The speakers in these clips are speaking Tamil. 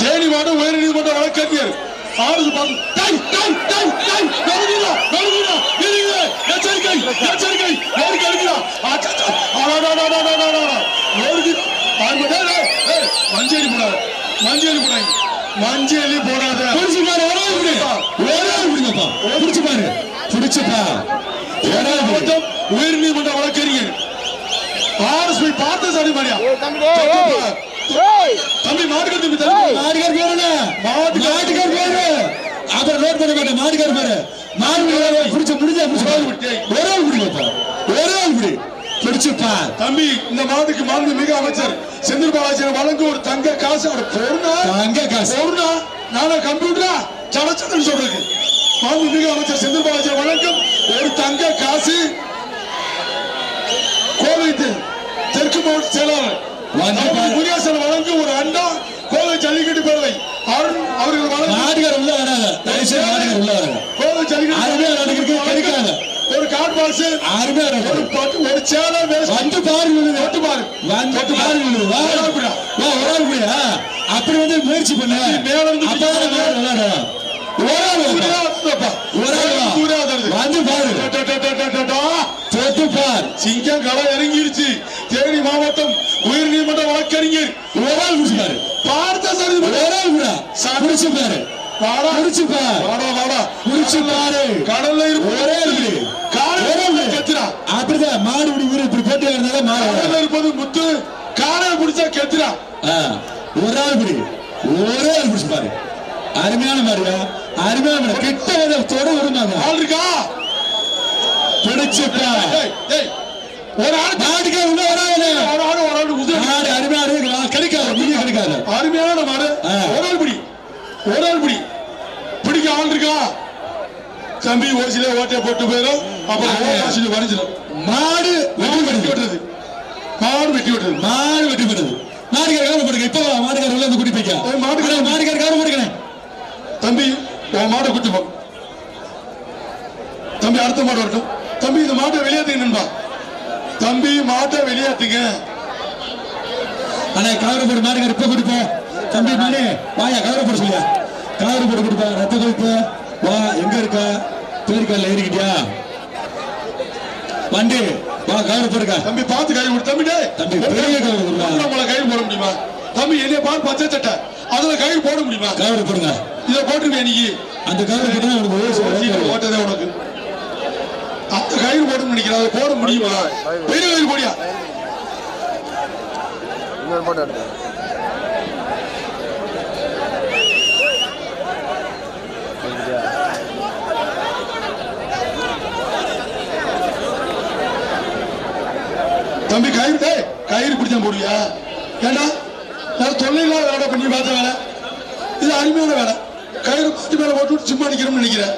தேனி மாவட்டம் உயர் நீதிமன்ற வழக்கறிஞர் ஆறு எச்சரிக்கை, எச்சரிக்கை, மஞ்சள் போடாத, மஞ்சள் போடாத, மஞ்சள் போடாத. புடிச்சு பாரு ஒரே இப்படி ஒரே இப்படிங்கப்பா புடிச்சு பாரு. புடிச்சுப்பா தேனி மாவட்டம் உயர் நீதிமன்ற வழக்கறிஞர். ஆர்எஸ்பி பார்த்தசாரி மரியா தம்பி மாட்டுக்கு தம்பி தம்பி. மாடுகார் பேரு என்ன? மாட்டுக்கார் மாட்டுக்கார் பேரு அப்புறம் நோட் பண்ண மாட்டேன். மாடுகார் பேரு. மாடு புடிச்ச முடிஞ்சா ஒரே ஆள் ஒரே ஆள் பிடி. பிடிச்சுப்பா. தம்பி இந்த மாட்டுக்கு மாண்பு மிக அமைச்சர். செந்தில் பாலாஜி வழங்க ஒரு தங்க காசு. பொருணா அங்க காசு. பொருணா நானா கம்ப்யூட்டரா? சடச்சடன்னு சொல்றேன் மாண்பு மிக அமைச்சர் செந்தில் பாலாஜி வழங்கும் ஒரு தங்க காசு. கோவை தெற்கு மாவட்ட செயலாளர் வந்து தம்பி பாரு. முருகேசன் வழங்கும் ஒரு அண்டா கோவை ஜல்லிக்கட்டு பேரவை அருண் அவர்கள் மாடுகார் உள்ள தயவுசெய்து மாடுகார் உள்ள வராத கோவை ஜல்லிக்கட்டு அருமையா நடக்குது, கிடைக்காத. ஒரு காட் பாக்ஸ் அருமையா ஒரு. பட்டு ஒரு சேலை வேஷ்டி வந்து பாரு விழுது. தொட்டு பாரு தொட்டு பாரு பாரு விழுது. வா. ஒரு ஆள் பிடியா? அப்படி வந்து முயற்சி பண்ண மேல இருந்து அப்பதான் மாடு விளையாடும். ஒரு ஆள். ஒரு ஆள். வந்து பாரு சிங்கம் களை இறங்கிருச்சு தேனி மாவட்டம் உயர் நீதிமன்ற வழக்கறிஞர் ஒரு ஆள் பார்த்த சரி பிடிச்சு பாரு. வாடா பிடிச்சு பாரு. வாடா வாடா. பிடிச்சு பாரு. கடல்ல ஒரே இப்படி. காலையில. கத்துறா அப்படிதான் மாடு இப்படி ஊரு இப்படி போட்டு இருந்தாலும் மாடு. கடல்ல இருப்பது முத்து. காலையில கத்துறா ஆ, ஒரு ஆள் பிடி. ஒரே ஆள் பிடிச்சு பாரு. அருமையான மாடுடா. அருமையான மாடு. கிட்ட தொட விடுமாங்க ஆள் இருக்கா? ஒரு ஆள் மாடுக்கே உள்ள வராது ஒரு ஆள் ஒரு ஆள் உதிரி மாடு அருமையான இருக்கு. கிடைக்காது மீடியா கிடைக்காது. அருமையான மாடு. ஒரு ஆள் பிடி. ஒரு ஆள் பிடி. பிடிக்க ஆள் இருக்கா? தம்பி ஓசில ஓட்டைய போட்டு போயிடும். அப்புறம் வரைஞ்சிடும். மாடு வெட்டி பெறுது விட்டுறது மாடு வெட்டி விட்டுறது மாடு வெற்றி பெறுது மாடுகார கவனம் இப்ப உள்ள வந்து கூட்டி போய்க்க. மாடுகார கவனம் போடுக்கிறேன் தம்பி. உன் மாடை குட்டி போ. தம்பி அடுத்த மாடு வரட்டும். தம்பி இந்த மாட்டை வெளியேற்றுங்க நண்பா தம்பி மாட்டை வெளியேற்றுங்க ஆனா கவர போடு மாடுகார இப்ப கூட்டி போ தம்பி மாடு வாயா கவர போட சொல்லியா? கவர போட கொடுப்பா ரத்த கொழுப்பு. வா எங்க இருக்க? பேருக்கால ஏறிக்கிட்டியா? வண்டி வா கவர போடுக்க. தம்பி பார்த்து கை விடு தம்பி தம்பி, பெரிய விடுடா. நம்மள கயிறு போட முடியுமா? தம்பி என்னைய பார் பச்சை சட்டை. அதுல கயிறு போட முடியுமா? கவர போடுங்க. இதை போட்டுருவே நீ? அந்த கவர போட்டா உனக்கு. ஓட்டதே உனக்கு. கயிறு போடணும்னு நினைக்கிறேன். அதை போட முடியுமா? பெரிய கயிறு போடியா? தம்பி கயிறு கயிறு பிடிச்சா போடுவியா? ஏண்டா? நான் தொல்லையில்லாத வேலை பண்ணி பார்த்த வேலை. இது அருமையான வேலை. கயிறு மாட்டு மேல போட்டு சும்மா நிக்கிறோம்னு நினைக்கிறேன்.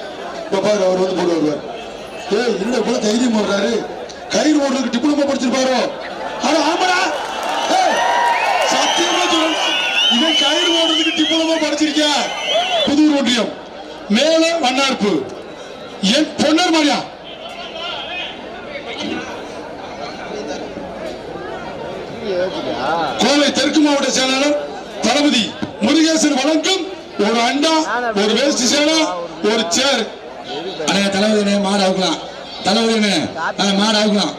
இப்ப பாரு அவர் வந்து போடுவார். ஏய் என்ன இவ்வளவு தைரியம் போடுறாரு கயிறு ஓடுறதுக்கு டிப்ளமோ படிச்சிருப்பாரோ? ஆனா ஆமாடா. சத்தியமா சொல்றேன் இவன் கயிறு ஓடுறதுக்கு டிப்ளமோ படிச்சிருக்கியா? புதூர் ஒன்றியம். மேல வண்ணார்ப்பு. என் பொன்னர் மாதிரியா கோவை தெற்கு மாவட்ட செயலாளர் தளபதி முருகேசன் வழங்கும் ஒரு அண்டா ஒரு வேஷ்டி சேலை ஒரு சேர் அண்ணே தளபதினே மாடு அவுக்கலாம். தளபதினே மாடு அவுக்கலாம்.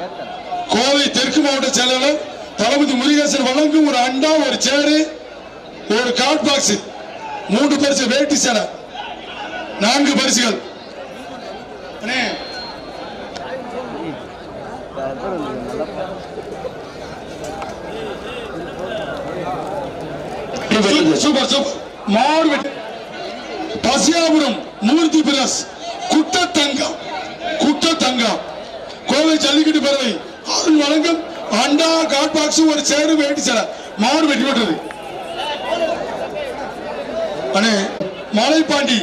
கோவை தெற்கு மாவட்ட செயலாளர் தளபதி முருகேசன் வழங்கும் ஒரு அண்டா ஒரு சேரு ஒரு கார்ட் பாக்ஸ் மூன்று பரிசு வேட்டி சேலை நான்கு பரிசுகள். அண்ணே, சூப்பர், சூப்பர். மார்வெட் பசியாபுரம் மூர்த்தி பிரஸ். குட்ட தங்கம் குட்ட தங்கம் கோவை ஜல்லிக்கட்டு பேரவை அருள் வழங்கும். அண்டா காட் பாக்ஸ் ஒரு சேரு வேட்டி சேலை. மாடு வெட்டி விட்டது அண்ணே மலைப்பாண்டி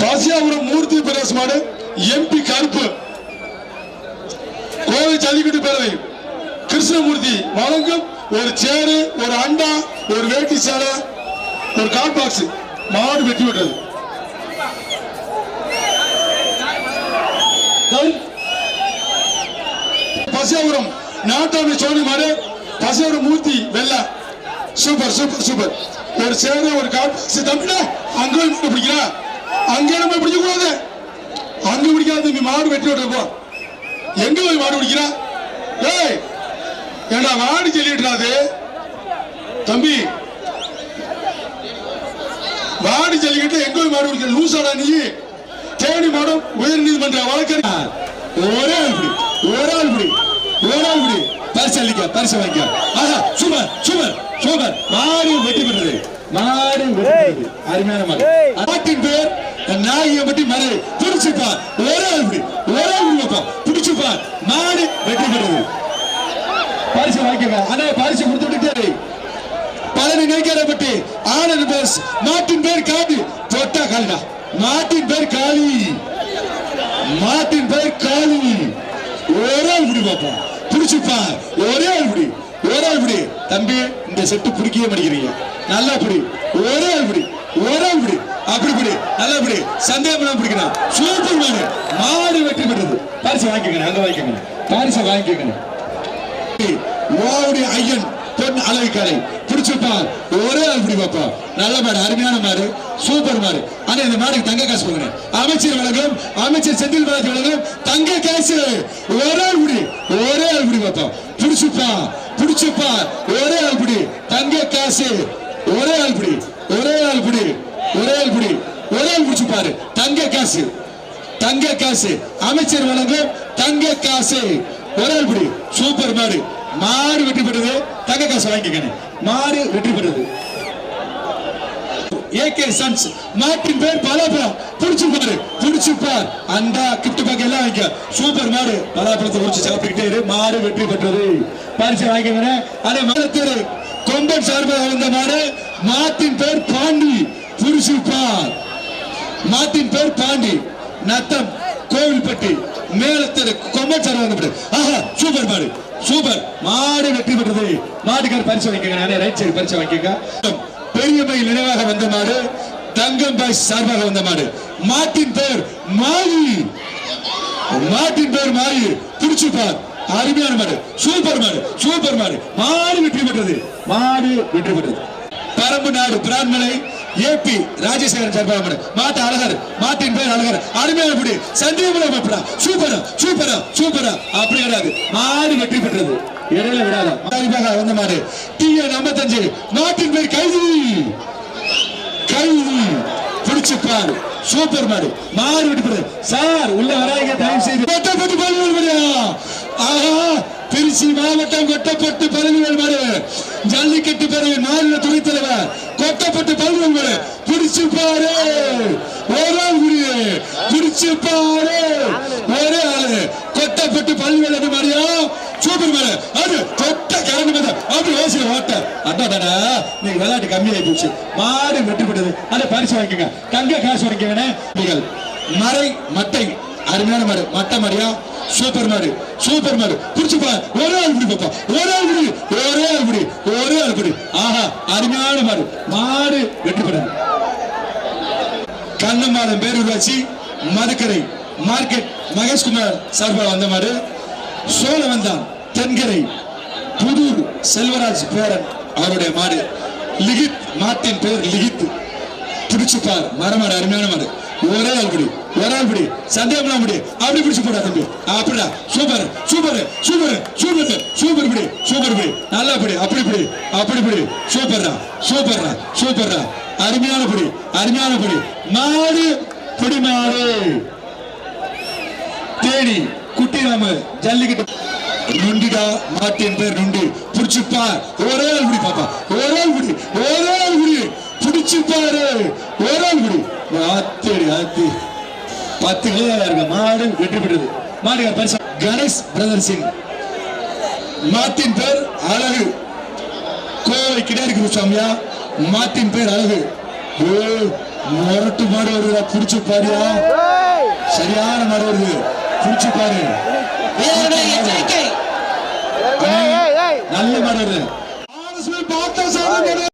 பாசியாபுரம் மூர்த்தி பிரஸ் மாடு எம்பி கருப்பு. கோவை ஜல்லிக்கட்டு பேரவை கிருஷ்ணமூர்த்தி வழங்கும். ஒரு சேரு ஒரு அண்டா ஒரு வேட்டி சேலை ஒரு காட் பாக்ஸ். மாடு வெட்டி விட்டது பசியாபுரம் நாட்டாமை சோழி மாடு பசியாபுரம் மூர்த்தி வெள்ள. Super super super. ஒரு சேர ஒரு காட்டு தம்பிட அங்க போய் பிடிக்கிறா? அங்க நம்ம பிடிக்க கூடாது அங்க பிடிக்காது நீ மாடு வெட்டி விட்டு எங்க போய் மாடு பிடிக்கிறா? ஏய் ஏண்டா மாடு சொல்லிடுறாது தம்பி மாடு சொல்லிக்கிட்டு எங்க போய் மாடு பிடிக்கிற? லூசாடா நீ. தேனி மாடும் உயர் நீதிமன்ற வழக்கறிஞர். ஒரே ஆள் ஒரே ஆள் பிடி ஒரே ஆள் பிடி பரிசு அளிக்க பரிசு வாங்கிக்க. ஆஹா சூப்பர் சூப்பர் சூப்பர். மாடு வெற்றி பெற்றது மாடு வெற்றி அருமையான மாடு. மாட்டின் பேர் நாயகம்பட்டி மறை பிடிச்சுப்பா. ஒரே ஆள் பிடி ஒரே ஆள் பிடி வைப்பா பிடிச்சுப்பா. மாடு வெற்றி பெற்றது. பரிசு வாங்கிக்க அண்ணா பரிசு கொடுத்து விட்டுட்டு. பழனி நெய்க்காரப்பட்டி ஆனந்த் பஸ் மாட்டின் பேர் காடி தொட்டா காலிடா. மாட்டின் பேர் காளி. மாட்டின் பேர் காளி. ஒரே ஆள் பிடி பாப்போம் பிடிச்சுப்பா ஒரே ஆள் பிடி ஒரே ஆள் பிடி தம்பி இந்த செட்டு பிடிக்கவே மாட்டேங்கிறீங்க. நல்லா பிடி. ஒரே ஆள் பிடி ஒரே ஆள் பிடி அப்படி பிடி. நல்லா பிடி. சந்தேகம் பிடிக்கணும். சூப்பர் மாடு மாடு வெற்றி பெற்றது. பரிசு வாங்கிக்கணும் அங்க வாங்கிக்கணும் பரிசு வாங்கிக்கணும் ஓடி ஐயன் பொன் அழகுக்காரை பிடிச்சிருப்பான் ஒரே ஆள் பிடி பாப்பா நல்ல மாடு. அருமையான மாடு. சூப்பர் மாடு. ஆனா இந்த மாடுக்கு தங்க காசு கொடுக்குறேன் அமைச்சர் வழங்கும் அமைச்சர் செந்தில் பாலாஜி வழங்கும் தங்க காசு. ஒரே ஆள் குடி ஒரே ஆள் குடி பார்த்தோம். பிடிச்சுப்பா பிடிச்சுப்பா. ஒரே ஆள் குடி தங்க காசு. ஒரே ஆள் குடி ஒரே ஆள் குடி ஒரே ஆள் குடி ஒரே ஆள் பிடிச்சுப்பாரு. தங்க காசு தங்க காசு. அமைச்சர் வழங்கும் தங்க காசு. ஒரே ஆள் குடி சூப்பர் மாடு. மாடு வெற்றி பெற்றது தங்க காசு வாங்கிக்கணும் மாடு வெற்றி பெற்றது. ஏகே சன்ஸ் மாட்டின் பேர் பலாபலம் புடிச்சு பாரு பார். அந்த கிட்ட பேக் எல்லாம் வாங்கிக்க சூப்பர் மாடு. பலாபலத்தை உரிச்சு சாப்பிட்டுக்கிட்டே இரு. மாடு வெற்றி பெற்றது. பரிசு வாங்கிக்கிறேன் அதே மாதத்தேரு கொம்பன் சார்பாக வந்த மாடு மாட்டின் பேர் பாண்டி. புடிச்சு பார். மாட்டின் பேர் பாண்டி. நத்தம் கோவில்பட்டி மேலத்தரு கொம்பச்சார வந்து ஆஹா சூப்பர் மாடு. சூப்பர். மாடு வெற்றி பெற்றது. மாட்டுக்கார் பரிசு வாங்கிக்கங்க. நானே ரைட் சைடு பரிசு வாங்கிக்கங்க. பெரியமை நினைவாக வந்த மாடு தங்கம் பாய் சார்பாக வந்த மாடு. மாட்டின் பேர் மாயி. மாட்டின் பேர் மாயி. பிடிச்சு பார் அருமையான மாடு. சூப்பர் மாடு. சூப்பர் மாடு. மாடு வெற்றி பெற்றது. மாடு வெற்றி பெற்றது. பரம்பு நாடு பிரான்மலை. ஏபி ராஜசேகரன் சார்பாக மாடு மாட்டு அழகர் மாட்டின் பேர் அழகர். அருமையான புடி சந்தேகமுள்ள மாப்பிடா சூப்பரா சூப்பரா சூப்பரா. அப்படி கிடையாது. மாடு வெற்றி பெற்றது. இடையில விடாத. மாடு வந்த மாடு. டிஎன் ஐம்பத்தஞ்சு மாட்டின் பேர் கைது. கைது. பிடிச்சு பாரு. சூப்பர் மாடு. மாடு விட்டு போடு சார் உள்ள வராங்க தயவு செய்து கொட்டப்பட்டு பல்வேல் மாடு ஆஹா திருச்சி மாவட்டம் கொட்டப்பட்டு பல்வேல் மாடு ஜல்லிக்கட்டு பிறகு மாநில துணைத் தலைவர் கொட்டப்பட்டு பல்வேல் பிடிச்சு பாரு. ஒரு ஆள் பிடிச்சு பாரு. ஒரே ஆளு. கொட்டப்பட்டு பல்குவல் அது மாதிரியா? சூப்பர் மாடு அது தொட்ட கரண்ட் மேல. அப்படி யோசிக்க ஓட்ட அடாடா நீங்க விளையாட்டு கம்மியாகி போச்சு. மாடு வெற்றி பெற்றது அதை பரிசு வாங்கிக்கங்க. தங்க காசு வாங்கிக்கங்க. நீங்கள் மறை மட்டை. அருமையான மாடு. மட்டை மாடியா சூப்பர் மாடு சூப்பர் மாடு. புடிச்சுப்பா ஒரே ஆள் பிடி பாப்பா. ஒரே ஆள் பிடி ஒரே ஆள் பிடி ஒரே ஆள் பிடி. ஆஹா அருமையான மாடு. மாடு வெற்றி பெற்றது கண்ணம்மாதம் பேரூராட்சி மதுக்கரை மார்க்கெட். மகேஷ்குமார் சார்பாக வந்த மாடு. சோழவந்தான் தென்கரை புதூர் செல்வராஜ் பேரன் அவருடைய மாடு. லிகித் மாட்டின் பேர் லிகித். பிடிச்சுப்பார் மரமாடு அருமையான மாடு. ஒரே ஆள் பிடி. ஒரே ஆள் பிடி சந்தேகம் பிடி அப்படி பிடிச்சு போடா தம்பி. அப்படிடா. Super super super super super பிடி சூப்பர் பிடி நல்லா பிடி அப்படி பிடி அப்படி பிடி சூப்பர்ரா சூப்பர்ரா சூப்பர்ரா அருமையான பிடி அருமையான பிடி. மாடு பிடி மாடு. தேனி குட்டிராம ஜல்லிக்கிட்டு. நுண்டிடா மாட்டின் பேர் நுண்டி. புடிச்சுப்பா. ஒரே ஆள் குடி பாப்பா. ஒரே ஆள் பிடி ஒரே ஆள் பிடி. புடிச்சு பாரு ஒரே ஆள் பிடி. ஆத்தேடி ஆத்தி பத்து கிலோ இருக்க மாடு வெற்றி பெற்றது. மாடு பரிசு? கணேஷ் பிரதர்ஸின் மாட்டின் பேர் அழகு. கோவை கிடாரி குருசாமியா? மாட்டின் பேர் அழகு. ஓ முரட்டு மாடு வருதா? புடிச்சு பாரியா. சரியான மாடு வருது. புடிச்சு பாரு. நல்ல மாடு வருது. ஆர்எஸ்பி பார்த்த சாதனை.